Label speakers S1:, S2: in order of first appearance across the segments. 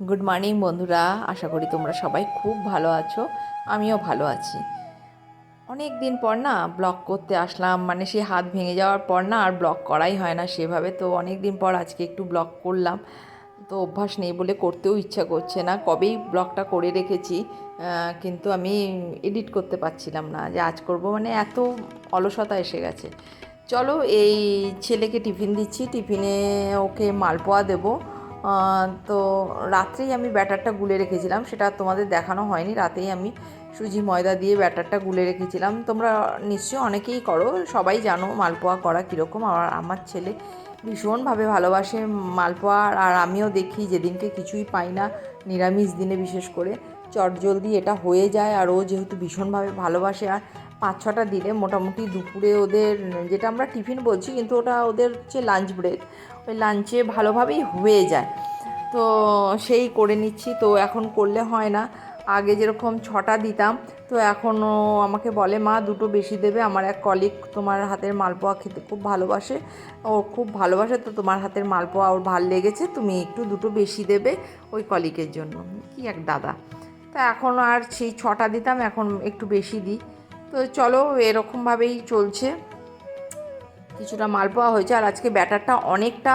S1: Good morning বন্ধুরা। আশা করি তোমরা সবাই খুব ভালো আছো। আমিও ভালো আছি। অনেক দিন পর না ব্লগ করতে আসলাম। মানে সেই হাত ভেঙে যাওয়ার পর না আর ব্লগ করাই হয় না সেভাবে। তো অনেক দিন পর আজকে একটু ব্লগ করলাম। তো অভ্যাস নেই বলে করতেও ইচ্ছা করছে না। কবেই ব্লগটা করে রেখেছি। কিন্তু আমি এডিট করতে পারছিলাম না। যে আজ করব মানে এত অলসতা এসে গেছে। চলো এই ছেলেকে টিফিন দিচ্ছি। টিফিনে ওকে মালপোয়া দেবো। তো রাত্রেই আমি ব্যাটারটা গুলে রেখেছিলাম, সেটা তোমাদের দেখানো হয়নি। রাতেই আমি সুজি ময়দা দিয়ে ব্যাটারটা গুলে রেখেছিলাম। তোমরা নিশ্চয়ই অনেকেই করো, সবাই জানো মালপোয়া করা কীরকম। আর আমার ছেলে ভীষণভাবে ভালোবাসে মালপোয়া আর আমিও দেখি যেদিনকে কিছুই পাই না, নিরামিষ দিনে বিশেষ করে। চটজলদি এটা হয়ে যায়, আর ও যেহেতু ভীষণভাবে ভালোবাসে, আর পাঁচ ছটা দিলে মোটামুটি দুপুরে ওদের, যেটা আমরা টিফিন বলছি, কিন্তু ওটা ওদের হচ্ছে লাঞ্চ ব্রেক ওই লাঞ্চে ভালোভাবেই হয়ে যায়। তো সেই করে নিচ্ছি। তো এখন করলে হয় না। আগে যেরকম ছটা দিতাম, তো এখনও আমাকে বলে, মা, দুটো বেশি দেবে। আমার এক কলিগ তোমার হাতের মালপোয়া খেতে খুব ভালোবাসে। ও খুব ভালোবাসে, তো তোমার হাতের মালপোয়া ওর ভালো লেগেছে। তুমি একটু দুটো বেশি দেবে ওই কলিগের জন্য। কি এক দাদা। তা এখন আর সেই ছটা দিতাম, এখন একটু বেশি দিই। তো চলো এরকমভাবেই চলছে। কিছুটা মালপোয়া হয়েছে আর আজকে ব্যাটারটা অনেকটা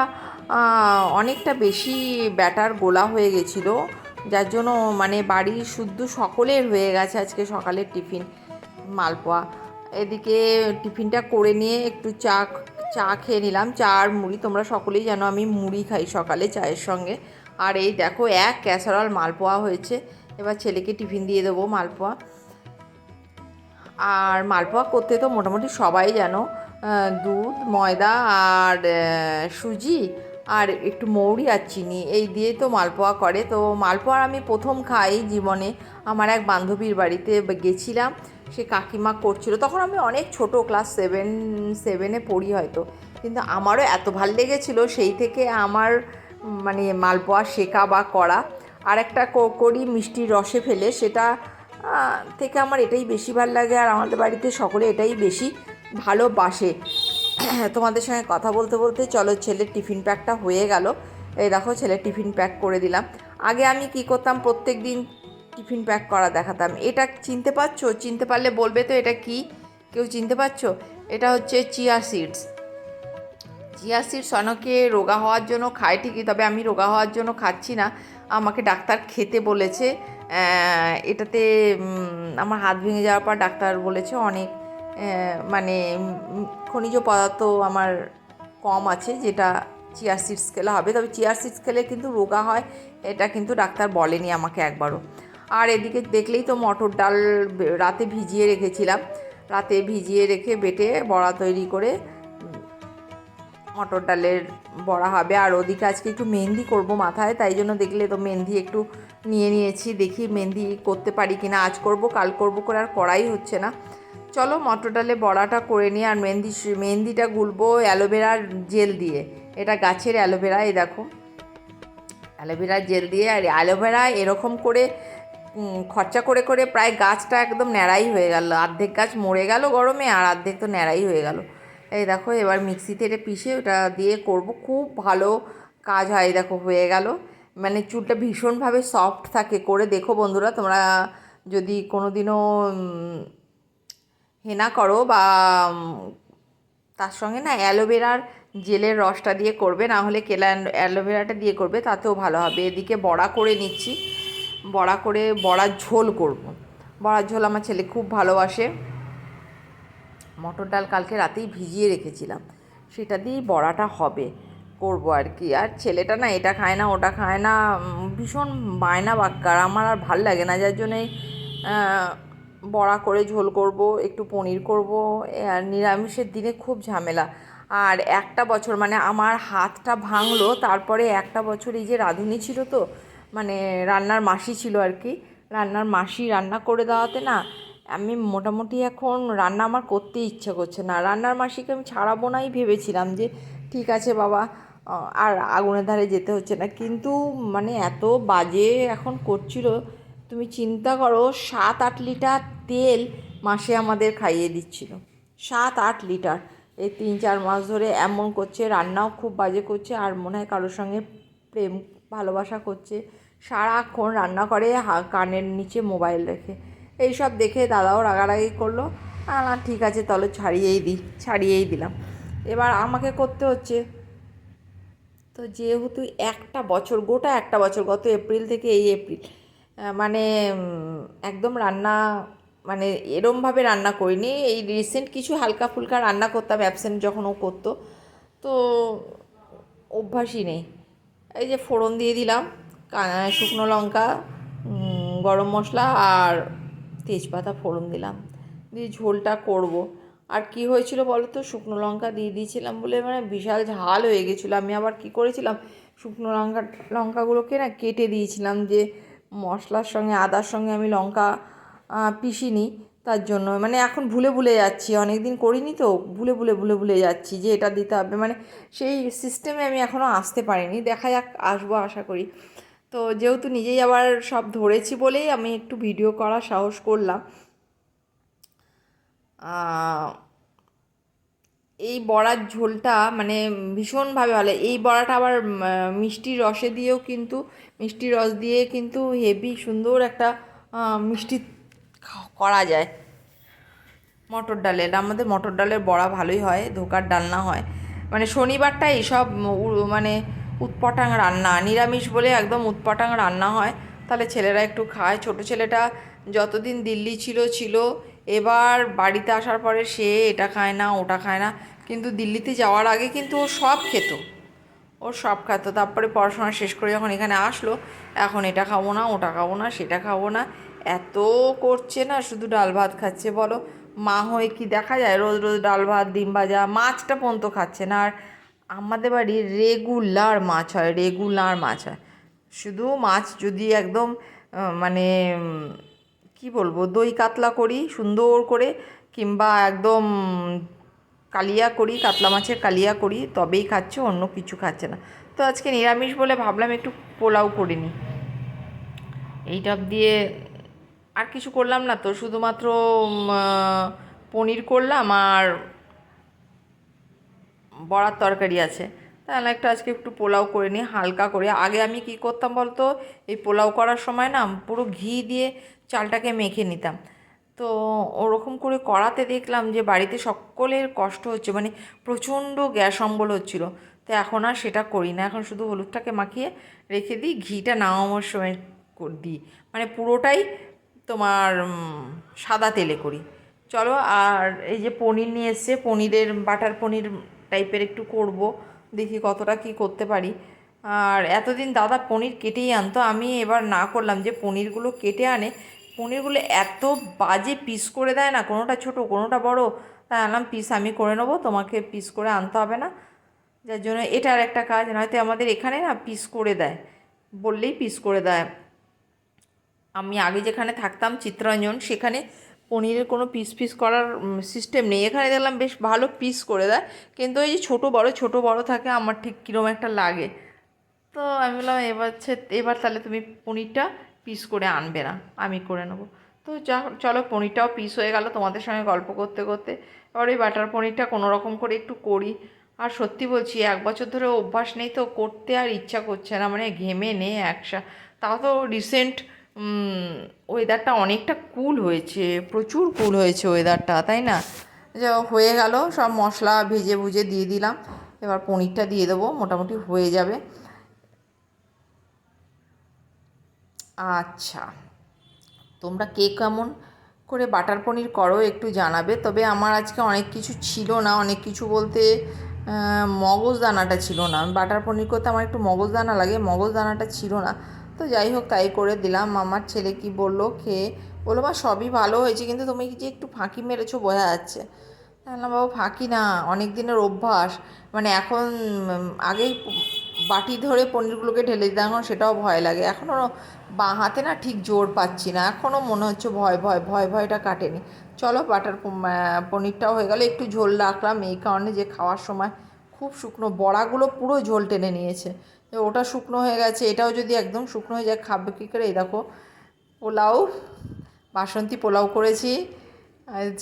S1: অনেকটা বেশি ব্যাটার গোলা হয়ে গেছিল, যার জন্য মানে বাড়ির শুদ্ধ সকলের হয়ে গেছে আজকে সকালের টিফিন, মালপোয়া। এদিকে টিফিনটা করে নিয়ে একটু চা চা খেয়ে নিলাম। চা আর মুড়ি তোমরা সকলেই জানো আমি মুড়ি খাই সকালে চায়ের সঙ্গে। আর এই দেখো এক ক্যাসারল মালপোয়া হয়েছে, এবার ছেলেকে টিফিন দিয়ে দেবো মালপোয়া। আর মালপোয়া করতে তো মোটামুটি সবাই জানো দুধ, ময়দা আর সুজি আর একটু মৌরি আর চিনি, এই দিয়ে তো মালপোয়া করে। তো মালপোয়া আমি প্রথম খাই জীবনে। আমার এক বান্ধবীর বাড়িতে গেছিলাম, সে কাকিমা করছিল। তখন আমি অনেক ছোট, ক্লাস সেভেন, সেভেনে পড়ি হয়তো। কিন্তু আমারও এত ভালো লেগেছিল সেই থেকে আমার মানে মালপোয়া শেখা বা করা। আর একটা করি মিষ্টির রসে ফেলে সেটা থেকে আমার এটাই বেশি ভালো লাগে আর আমাদের বাড়িতে সকলে এটাই বেশি ভালোবাসে। তোমাদের সঙ্গে কথা বলতে বলতে চলো ছেলের টিফিন প্যাকটা হয়ে গেল। এই দেখো ছেলের টিফিন প্যাক করে দিলাম। আগে আমি কি করতাম, প্রত্যেক দিন টিফিন প্যাক করা দেখাতাম। এটা চিনতে পারছ? চিনতে পারলে বলবে তো এটা কি? কেউ চিনতে পারছ? এটা হচ্ছে চিয়া সিডস। চিয়া সিডস অনেকে রোগা হওয়ার জন্য খায় ঠিকই, তবে আমি রোগা হওয়ার জন্য খাচ্ছি না। আমাকে ডাক্তার খেতে বলেছে। এটাতে আমার হাত ভেঙে যাওয়ার পর ডাক্তার বলেছে অনেক মানে খনিজ পদার্থ আমার কম আছে যেটা চিয়ার সিডস খেলে হবে। তবে চিয়ার সিডস খেলে কিন্তু রোগা হয়, এটা কিন্তু ডাক্তার বলেনি আমাকে একবারও। আর এদিকে দেখলেই তো মটর ডাল রাতে ভিজিয়ে রেখেছিলাম। রাতে ভিজিয়ে রেখে বেটে বড়া তৈরি করে মটর ডালের বড়া হবে। আর ওদিকে আজকে একটু মেহেন্দি করব মাথায়, তাই জন্য দেখলে তো মেহেন্দি একটু নিয়ে নিয়েছি, দেখি মেহেন্দি করতে পারি কিনা। আজ করব, কাল করব করে আর করাই হচ্ছে না। চলো মটর ডালে বড়াটা করে নিই আর মেহেন্দি, মেহেন্দিটা গুলবো অ্যালোভেরার জেল দিয়ে। এটা গাছের অ্যালোভেরা, এই দেখো। অ্যালোভেরা জেল দিয়ে আর অ্যালোভেরা এরকম করে খরচা করে করে প্রায় গাছটা একদম ন্যাড়াই হয়ে গেল। অর্ধেক গাছ মরে গেল গরমে আর অর্ধেক তো ন্যাড়াই হয়ে গেল। এই দেখো, এবার মিক্সিতে এটা পিষে ওটা দিয়ে করব। খুব ভালো কাজ হয় দেখো, হয়ে গেল। মানে চুলটা ভীষণভাবে সফট থাকে, করে দেখো বন্ধুরা, তোমরা যদি কোনো দিনও হেনা করো বা তার সঙ্গে না অ্যালোভেরার জেলের রসটা দিয়ে করবে, না হলে কেলা অ্যালোভেরাটা দিয়ে করবে, তাতেও ভালো হবে। এদিকে বড়া করে নিচ্ছি, বড়া করে, বড়ার ঝোল করব। বড়ার ঝোল আমার ছেলে খুব ভালোবাসে। মটর ডাল কালকে রাতেই ভিজিয়ে রেখেছিলাম। সেটা দিয়েই বড়াটা হবে। করব আর কি। আর ছেলেটা না এটা খায় না, ওটা খায় না ভীষণ বায়না বাক্কার। আমার আর ভালো লাগে না, যার জন্যে বড়া করে ঝোল করব, একটু পনির করব আর নিরামিষের দিনে খুব ঝামেলা। আর একটা বছর মানে আমার হাতটা ভাঙলো, তারপরে একটা বছর এই যে রাঁধুনি ছিল তো মানে রান্নার মাসি ছিল আর কি, রান্নার মাসি রান্না করে দেওয়াতে না, আমি মোটামুটি এখন রান্না আমার করতে ইচ্ছা করছে না। রান্নার মাসিকে আমি ছাড়াবো নাই ভেবেছিলাম যে, ঠিক আছে বাবা আর আগুনের ধারে যেতে হচ্ছে না। কিন্তু মানে এত বাজে এখন করছিল, তুমি চিন্তা করো, সাত আট লিটার তেল মাসে আমাদের খাইয়ে দিচ্ছিল। সাত আট লিটার। এই তিন চার মাস ধরে এমন করছে, রান্নাও খুব বাজে করছে, আর মনে হয় কারোর সঙ্গে প্রেম, ভালোবাসা করছে। সারাক্ষণ রান্না করে কানের নিচে মোবাইল রেখে। এইসব দেখে দাদাও রাগারাগি করল। না ঠিক আছে, তাহলে ছাড়িয়েই দিই ছাড়িয়েই দিলাম। এবার আমাকে করতে হচ্ছে তো যেহেতু একটা বছর, গোটা একটা বছর, গত এপ্রিল থেকে এই এপ্রিল মানে একদম রান্না মানে এরমভাবে রান্না করিনি। এই রিসেন্ট কিছু হালকা ফুলকা রান্না করতাম অ্যাবসেন্ট যখন ও করতো। তো অভ্যাসই নেই। এই যে ফোড়ন দিয়ে দিলাম শুকনো লঙ্কা গরম মশলা আর তেজপাতা ফোড়ন দিলাম। দিয়ে ঝোলটা করব। আর কি হয়েছিল বলো তো? শুকনো লঙ্কা দিয়ে দিয়েছিলাম বলে মানে বিশাল ঝাল হয়ে গেছিল। আমি আবার কি করেছিলাম? শুকনো লঙ্কা, লঙ্কাগুলোকে না কেটে দিয়েছিলাম যে মশলার সঙ্গে, আদার সঙ্গে আমি লঙ্কা পিষিনি, তার জন্য। মানে এখন ভুলে ভুলে যাচ্ছি অনেক দিন করিনি তো, ভুলে ভুলে ভুলে ভুলে যাচ্ছি যে এটা দিতে হবে। মানে সেই সিস্টেমে আমি এখনও আসতে পারিনি। দেখা যাক, আসব আশা করি। তো যেহেতু নিজেই আবার সব ধরেছি বলেই আমি একটু ভিডিও করার সাহস করলাম। এই বড়ার ঝোলটা মানে ভীষণভাবে ভালো। এই বড়াটা আবার মিষ্টির রসে দিয়েও কিন্তু, মিষ্টি রস দিয়ে কিন্তু হেভি সুন্দর একটা মিষ্টি করা যায়। মটর ডালের, আমাদের মটর ডালের বড়া ভালোই হয়, ধোকার ডালনা হয়। মানে শনিবারটা এইসব মানে উৎপটাং রান্না, নিরামিষ বলে একদম উৎপটাং রান্না হয়। তাহলে ছেলেরা একটু খায়। ছোট ছেলেটা যতদিন দিল্লি ছিল ছিল এবার বাড়িতে আসার পরে সে এটা খায় না, ওটা খায় না। কিন্তু দিল্লিতে যাওয়ার আগে কিন্তু ও সব খেত। ও সব খাতো। তারপরে পড়াশোনা শেষ করে যখন এখানে আসলো, এখন এটা খাব না, ওটা খাব না, সেটা খাব না। এত করছে না, শুধু ডাল ভাত খাচ্ছে বলো। মা হয়ে কি দেখা যায়? রোজ রোজ ডাল ভাত, ডিম ভাজা, মাছটা পর্যন্ত খাচ্ছে না। আর আমাদের বাড়ি রেগুলার মাছ হয়, রেগুলার মাছ হয়। শুধু মাছ যদি একদম মানে কি বলব, দই কাতলা করি, সুন্দর করে, কিংবা একদম কালিয়া করি, কাতলা মাছের কালিয়া করি, তবেই খাচ্ছে, অন্য কিছু খাচ্ছে না। তো আজকে নিরামিষ বলে ভাবলাম একটু পোলাও করে নিই। এইটা দিয়ে আর কিছু করলাম না তো, শুধুমাত্র পনির করলাম আর বড়ার তরকারি আছে। তাহলে একটু আজকে একটু পোলাও করে নিই, হালকা করে। আগে আমি কি করতাম বলতো, এই পোলাও করার সময় না পুরো ঘি দিয়ে চালটাকে মেখে নিতাম। তো ওরকম করে করাতে দেখলাম যে, বাড়িতে সকলের কষ্ট হচ্ছে মানে প্রচণ্ড গ্যাস অম্বল হচ্ছিল। তো এখন আর সেটা করি না। এখন শুধু হলুদটাকে মাখিয়ে রেখে দিই, ঘিটা নামানোর সময় দিই। মানে পুরোটাই তোমার সাদা তেলে করি। চলো, আর এই যে পনির নিয়ে এসছে, পনিরের, বাটার পনির টাইপের একটু করব, দেখি কতটা কি করতে পারি। আর এতদিন দাদা পনির কেটেই আনতো, আমি এবার না করলাম যে, পনিরগুলো কেটে আনে পনিরগুলো এত বাজে পিস করে দেয় না, কোনোটা ছোট, কোনোটা বড়। তাই আনলাম পিস আমি করে নেব, তোমাকে পিস করে আনতে হবে না। যার জন্য এটার একটা কাজ, নয়তো আমাদের এখানে না পিস করে দেয়, বললেই পিস করে দেয়। আমি আগে যেখানে থাকতাম, চিত্তরঞ্জন, সেখানে পনিরের কোনো পিস পিস করার সিস্টেম নেই। এখানে দেখলাম বেশ ভালো পিস করে দেয়, কিন্তু ওই যে ছোটো বড় ছোটো বড় থাকে, আমার ঠিক কীরকম একটা লাগে। তো আমি বললাম, এবার এবার তাহলে তুমি পনিরটা পিস করে আনবে না, আমি করে নেব। তো যা চলো পনিরটাও পিস হয়ে গেল তোমাদের সঙ্গে গল্প করতে করতে। এবার ওই বাটার পনিরটা কোনো রকম করে একটু করি। আর সত্যি বলছি, এক বছর ধরে অভ্যাস নেই তো, করতে আর ইচ্ছা করছে না মানে ঘেমে নে একসা। তাও তো রিসেন্ট ওয়েদারটা অনেকটা কুল হয়েছে, প্রচুর কুল হয়েছে ওয়েদারটা তাই না? যে হয়ে গেল, সব মশলা ভেজে ভুজে দিয়ে দিলাম। এবার পনিরটা দিয়ে দেবো, মোটামুটি হয়ে যাবে। আচ্ছা। তোমরা কে কেমন করে বাটার পনির করো একটু জানাবে, তবে আমার আজকে অনেক কিছু ছিল না, অনেক কিছু বলতে মগজদানাটা ছিল না। বাটার পনির করতে আমার একটু মগজদানা লাগে মগজদানাটা ছিল না। তো যাই হোক, তাই করে দিলাম। আমার ছেলে কি বলল, খেয়ে বলল, মা, সবই ভালো হয়েছে, কিন্তু তুমি যে একটু ফাঁকি মেরেছো বোঝা যাচ্ছে। বললাম, বাবা, ফাঁকি না, অনেক দিনের অভ্যাস। মানে এখন আগেই বাটি ধরে পনিরগুলোকে ঢেলে দিতাম সেটাও ভয় লাগে। এখনও বাঁ হাতে না ঠিক জোর পাচ্ছি না। এখনও মনে হচ্ছে ভয় ভয় ভয়, ভয়টা কাটেনি। চলো বাটার পনিরটাও হয়ে গেল। একটু ঝোল রাখলাম। এই কারণে যে খাওয়ার সময় খুব শুকনো বড়াগুলো পুরো ঝোল টেনে নিয়েছে। ওটা শুকনো হয়ে গেছে, এটাও যদি একদম শুকনো হয়ে যায়, খাবে কী করে? এই দেখো, পোলাও, বাসন্তী পোলাও করেছি।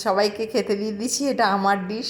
S1: সবাইকে খেতে দিয়ে দিচ্ছি, এটা আমার ডিশ